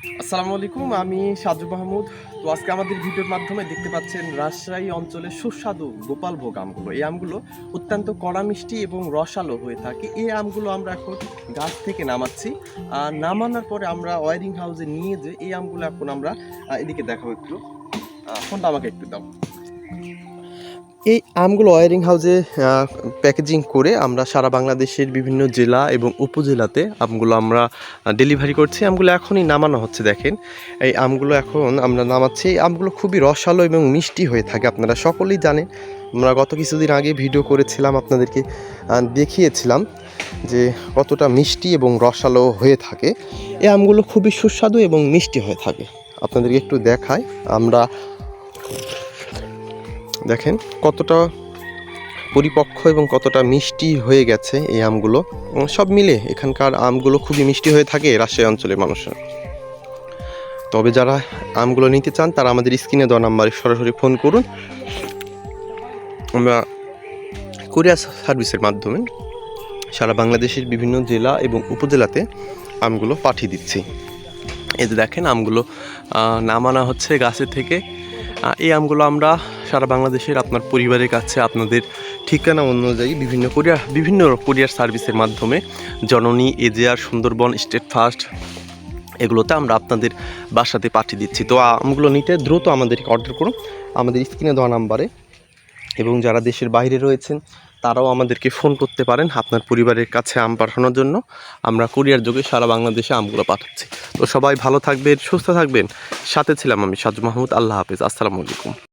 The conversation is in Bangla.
আসসালামু আলাইকুম, আমি সাজু মাহমুদ। তো আজকে আমাদের ভিডিওর মাধ্যমে দেখতে পাচ্ছেন রাজশাহী অঞ্চলের সুস্বাদু গোপালভোগ আমগুলো। এই আমগুলো অত্যন্ত কড়া মিষ্টি এবং রসালো হয়ে থাকে। এই আমগুলো আমরা এখন গাছ থেকে নামাচ্ছি। আর নামানোর পরে আমরা ওয়ারিং হাউসে নিয়ে যে এই আমগুলো এখন আমরা এদিকে দেখাবো একটু। ফোনটা আমাকে একটু দাও। এই আমগুলো ওয়ারিং হাউসে প্যাকেজিং করে আমরা সারা বাংলাদেশের বিভিন্ন জেলা এবং উপজেলাতে আমগুলো আমরা ডেলিভারি করছি। আমগুলো এখনই নামানো হচ্ছে, দেখেন। এই আমগুলো এখন আমরা নামাচ্ছি। এই আমগুলো খুবই রসালো এবং মিষ্টি হয়ে থাকে, আপনারা সকলেই জানেন। আমরা গত কিছুদিন আগে ভিডিও করেছিলাম, আপনাদেরকে দেখিয়েছিলাম যে কতটা মিষ্টি এবং রসালো হয়ে থাকে। এই আমগুলো খুবই সুস্বাদু এবং মিষ্টি হয়ে থাকে। আপনাদেরকে একটু দেখাই। আমরা দেখেন কতটা পরিপক্ক এবং কতটা মিষ্টি হয়ে গেছে এই আমগুলো। সব মিলে এখানকার আমগুলো খুবই মিষ্টি হয়ে থাকে রাজশাহী অঞ্চলের মানুষের। তবে যারা আমগুলো নিতে চান, তারা আমাদের স্ক্রিনে দেওয়া নাম্বারে সরাসরি ফোন করুন। আমরা কোরিয়ার সার্ভিসের মাধ্যমে সারা বাংলাদেশের বিভিন্ন জেলা এবং উপজেলাতে আমগুলো পাঠিয়ে দিচ্ছি। এই যে দেখেন আমগুলো নামানো হচ্ছে গাছের থেকে। এই আমগুলো আমরা সারা বাংলাদেশের আপনার পরিবারের কাছে, আপনাদের ঠিকানা অনুযায়ী বিভিন্ন কোরিয়ার বিভিন্ন কোরিয়ার সার্ভিসের মাধ্যমে জননী, এজিআর, সুন্দরবন, স্টেট ফার্স্ট এগুলোতে আমরা আপনাদের বাসাতে পাঠিয়ে দিচ্ছি। তো আমগুলো নিতে দ্রুত আমাদেরকে অর্ডার করুন। আমাদের স্ক্রিনে দেওয়া নাম্বারে এবং যারা দেশের বাইরে রয়েছেন, তারাও আমাদেরকে ফোন করতে পারেন আপনার পরিবারের কাছে আম পাঠানোর জন্য। আমরা কুরিয়ার যোগে সারা বাংলাদেশে আমগুলো পাঠাচ্ছি। তো সবাই ভালো থাকবেন, সুস্থ থাকবেন। সাথে ছিলাম আমি সাজু মাহমুদ। আল্লাহ হাফিজ। আসসালামু আলাইকুম।